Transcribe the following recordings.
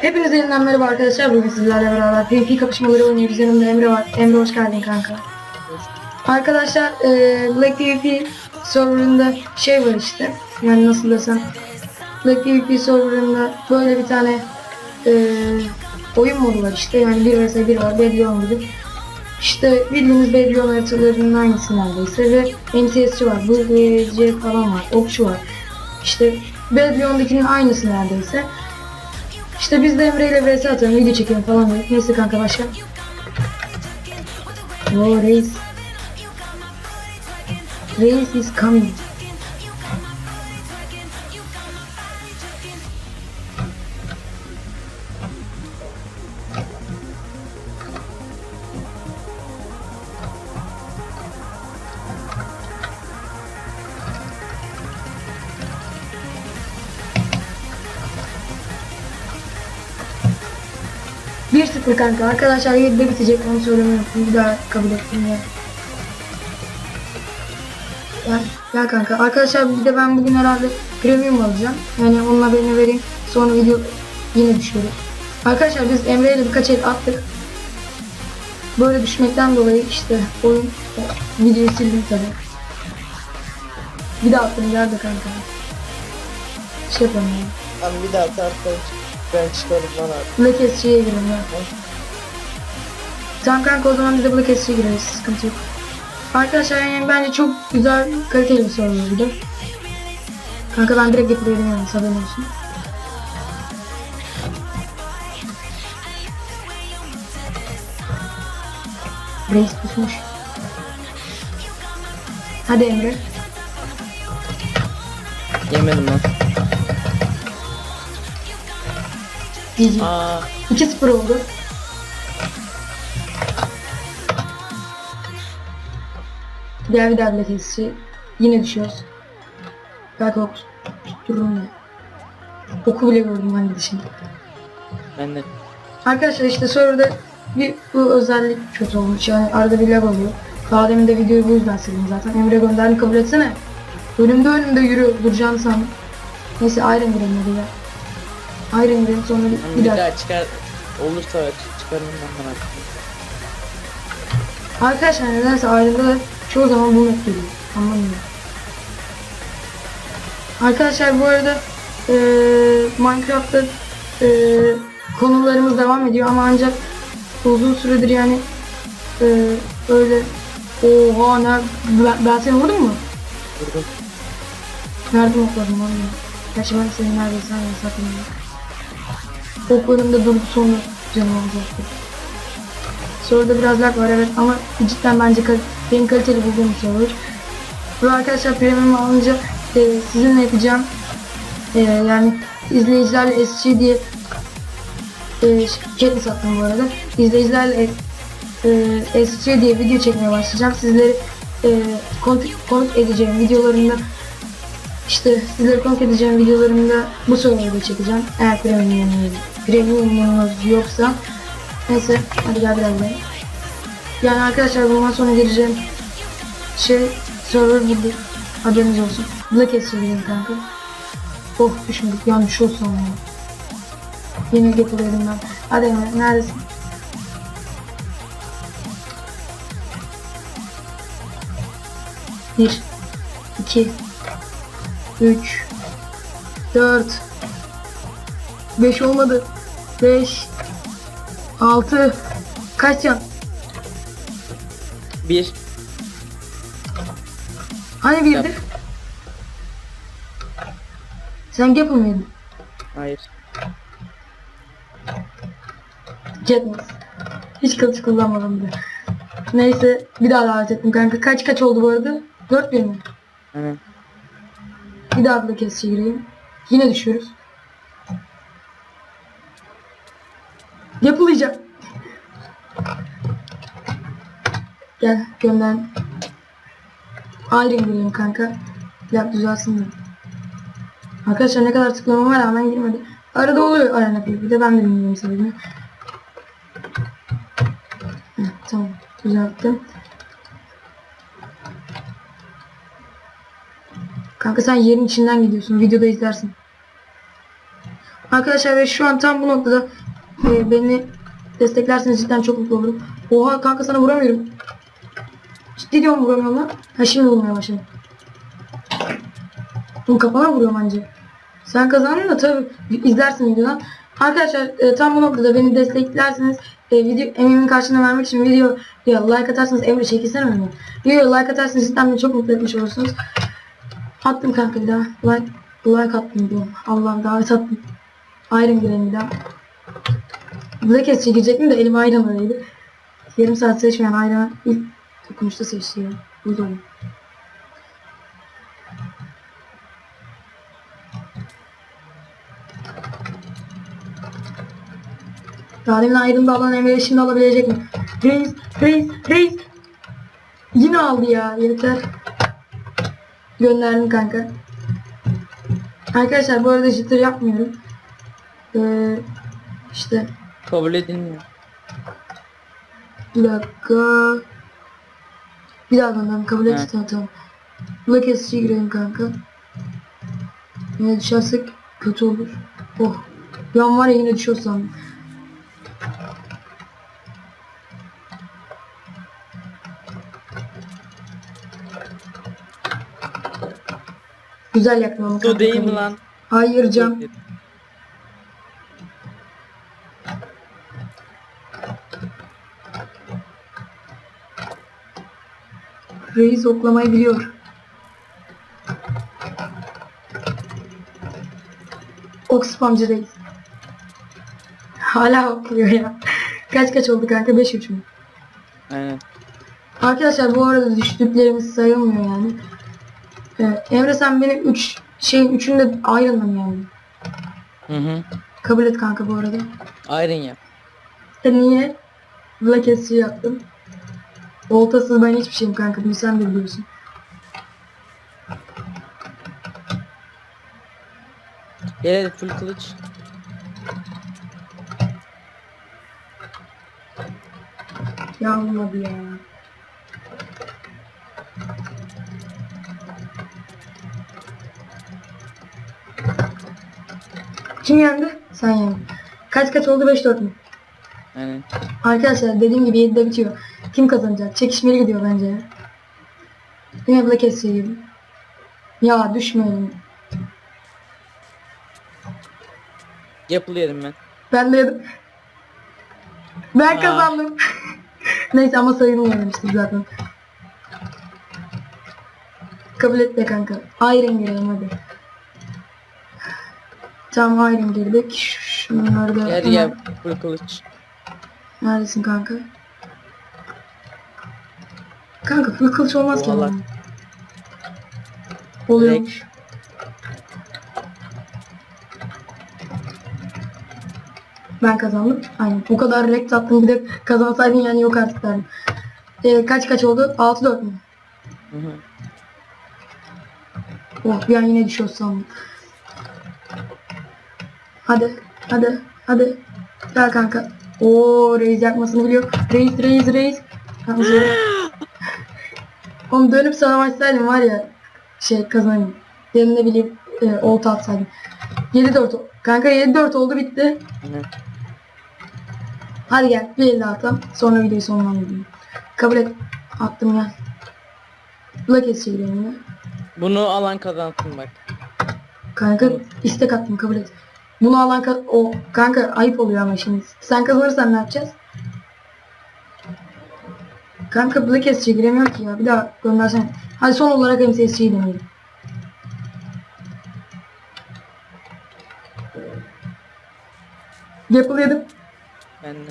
Hepinize yeniden merhaba arkadaşlar. Bugün sizlerle beraber PvP kapışmaları oynuyoruz. Yanımda Emre var. Emre hoş geldin kanka. Arkadaşlar eee Black PvP serverında şey var işte. Yani nasıl desem. Black PvP serverında böyle bir tane eee, oyun modu var işte. Yani 1 vs 1 var. Bedlion gibi. İşte bildiğiniz Bedlion haritalarının aynısı neredeyse ve MTS'ci var. BGC falan var. Okçu var. İşte Bedlion'dakinin aynısı neredeyse. İşte biz de Emre ile vs atalım, video çekelim falan dedik. Neyse kanka başla. Oo reis. Reis is coming. Sıfır kanka. Arkadaşlar 7'de bitecek onu söylemiyorum. Bir daha kabul ettim ya. Gel, gel kanka. Arkadaşlar bir de ben bugün herhalde premium alacağım. Yani onun haberini vereyim. Sonra video yine düşüyoruz. Arkadaşlar biz Emre ile birkaç el attık. Böyle düşmekten dolayı işte oyun videoyu sildim tabi. Bir daha attım geldi kanka. Şey yapalım ya. Abi bir daha atarsan ben çıkarım lan abi. Black SC'ye girelim ya. Tamam kanka o zaman bir de Black SC'ye gireriz. Sıkıntı yok. Arkadaşlar yani bence çok güzel kaliteli bir sorun oldu. Kanka ben direkt getiriyorum yani haberin olsun. Reis pusmuş. Hadi Emre. Yemedim lan. GG. Aa 2-0 oldu. Diğer bir devlet tesisi. Yine düşüyoruz. Belki ok tuttururum ya. Oku bile gördüm ben gidişinde. ben de. Arkadaşlar işte serverda bir bu özellik kötü olmuş. Yani arada bir lag oluyor. Daha demin de videoyu bu yüzden sildim zaten. Emre gönderdi kabul etsene. Önümde önümde yürü duracağını sandım. Neyse Iron hadi ya. Iron girelim sonra bir, bir daha. daha çıkar olursa çıkarım ben bana. Arkadaşlar nedense ayrıda çoğu zaman bu map geliyor. Anlamıyorum. Arkadaşlar bu arada eee Minecraft'ta eee konularımız devam ediyor ama ancak uzun süredir yani eee öyle Oha ne ben, ben seni vurdum mu? Vurdum. Nereden okladın oğlum ya? Gerçi ben seni neredeyse aynı saklanıyorum. Oklarımda durdu sonra canım olacaktı. Soruda biraz lag var evet ama cidden bence kal benim kaliteli bulduğum bir soru. Ve arkadaşlar premium alınca e, sizinle yapacağım e, yani izleyicilerle SC diye e, kendi sattım bu arada. İzleyicilerle e, SC diye video çekmeye başlayacağım. Sizleri e, konuk, edeceğim videolarımda işte sizleri konuk edeceğim videolarımda bu soruları çekeceğim. Eğer premiumunuz, premiumunuz yoksa Neyse hadi gel biraz daha. Yani arkadaşlar bundan sonra gireceğim şey server bulduk. Haberiniz olsun. Black Ace gireyim kanka. Oh düşmedik yanlış olsun ya. Yemek yapıyorum ben. Hadi Emre neredesin? Bir, iki, üç, dört, beş olmadı. Beş, altı, kaç can? Bir. Hani birdi? Sen Gapple mıydın? Hayır. Katniss. Hiç kılıç kullanmadım bile. Neyse bir daha davet ettim kanka. Kaç kaç oldu bu arada? 4 bir mi? Aynen. Bir daha da kesici gireyim. Yine düşüyoruz. Yapılayacak. Gel gönder. Ayrı gireyim kanka. Yap düzelsin de. Arkadaşlar ne kadar tıklamama rağmen girmedi. Arada oluyor arena bir de ben de bilmiyorum sebebini. Tamam düzelttim. Kanka sen yerin içinden gidiyorsun. Videoda izlersin. Arkadaşlar ve şu an tam bu noktada e, beni desteklerseniz cidden çok mutlu olurum. Oha kanka sana vuramıyorum. Ciddi diyorum vuramıyorum lan. Ha şimdi vurmaya başladım. Bu kafana vuruyorum anca. Sen kazandın da tabi izlersin videodan. Arkadaşlar e, tam bu noktada beni desteklerseniz e, video Emre'nin karşılığını vermek için video ya like atarsanız Emre çekilsene önüme. Videoya like atarsanız cidden beni çok mutlu etmiş olursunuz. Attım kanka bir daha. Like, like attım diyorum. Allah'ım davet attım. Iron girelim bir daha. Black Ass çekecektim de elim Iron'daydı. Yarım saat seçmeyen Iron'ı ilk dokunuşta seçti ya. Bu da oyun. Daha demin Iron'da alan Emre'yi şimdi alabilecek mi? Reis, reis, reis. Yine aldı ya yeter. Gönderdim kanka. Arkadaşlar bu arada jitter yapmıyorum. Ee, işte Kabul edilmiyor. bir dakika. Bir daha gönderdim kabul et Evet. tamam tamam. Black SC'ye girelim kanka. Yine düşersek kötü olur. Oh. An var ya yine düşüyor sandım. Güzel yakmam Su değil mi lan? Hayır cam. Reis oklamayı biliyor. Ok spamcı reis. Hala okluyor ya. Kaç kaç oldu kanka? 5-3 mü? Aynen. Arkadaşlar bu arada düştüklerimiz sayılmıyor yani. Evet, Emre sen benim 3 şeyin üçünde ayrılmam yani. Hı hı. Kabul et kanka bu arada. Iron yap. Sen niye? Black SC yaptım. Voltasız ben hiçbir şeyim kanka. Bunu sen de biliyorsun. Gel hadi full kılıç. Ya olmadı ya. Kim yendi? Sen yendin. Kaç kaç oldu? 5-4 mü? Aynen. Arkadaşlar dediğim gibi 7'de bitiyor. Kim kazanacak? Çekişmeli gidiyor bence ya. Yine Black gibi. Ya düşmeyelim. Yapılıyorum ben. Ben de yedim. Ben Aa. kazandım. Neyse ama sayılmıyor demiştim zaten. Kabul et be kanka. Iron girelim hadi. Tamam Iron girdik. Şunları da Gel yap full kılıç. Neredesin kanka? Kanka full kılıç olmaz ki. Ama. Oluyormuş. Ben kazandım. Aynen. O kadar rekt attım bir de kazansaydın yani yok artık derdim. Ee, kaç kaç oldu? 6-4 mü? Hı hı. Oh bir an yine düşüyor sandım. Hadi. Hadi. Hadi. Gel kanka. Oo reis yakmasını biliyor. Reis reis reis. Zor. Oğlum dönüp sana açsaydım var ya şey kazanayım. Dedim ne bileyim e, olta atsaydım. 7-4 o- Kanka 7-4 oldu bitti. Hadi gel bir elde atalım. Sonra videoyu sonlandırayım. Kabul et. Attım gel. Ace gireyim yine. Bunu alan kazansın bak. Kanka istek attım kabul et. Bunu alan ka- o kanka ayıp oluyor ama şimdi. Sen kazanırsan ne yapacağız? Kanka Black Ace giremiyor ki ya. Bir daha göndersen. Hadi son olarak MCSC'yi deneyelim. Yapılıyordum. Ben de.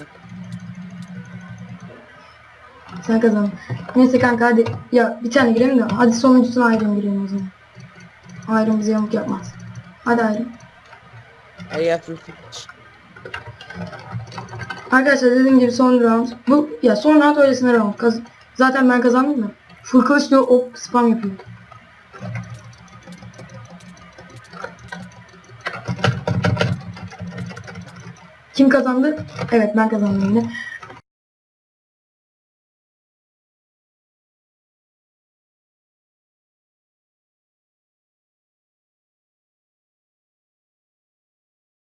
Sen kazandın. Neyse kanka hadi. Ya bir tane girelim de. Hadi sonuncusuna ayrım girelim o zaman. Ayrım bize yamuk yapmaz. Hadi ayrım. Yap full kılıç. Arkadaşlar dediğim gibi son round. Bu ya son round öylesine round. Kaz- Zaten ben kazandım da. Full diyor ok spam yapıyor. Kim kazandı? Evet ben kazandım yine.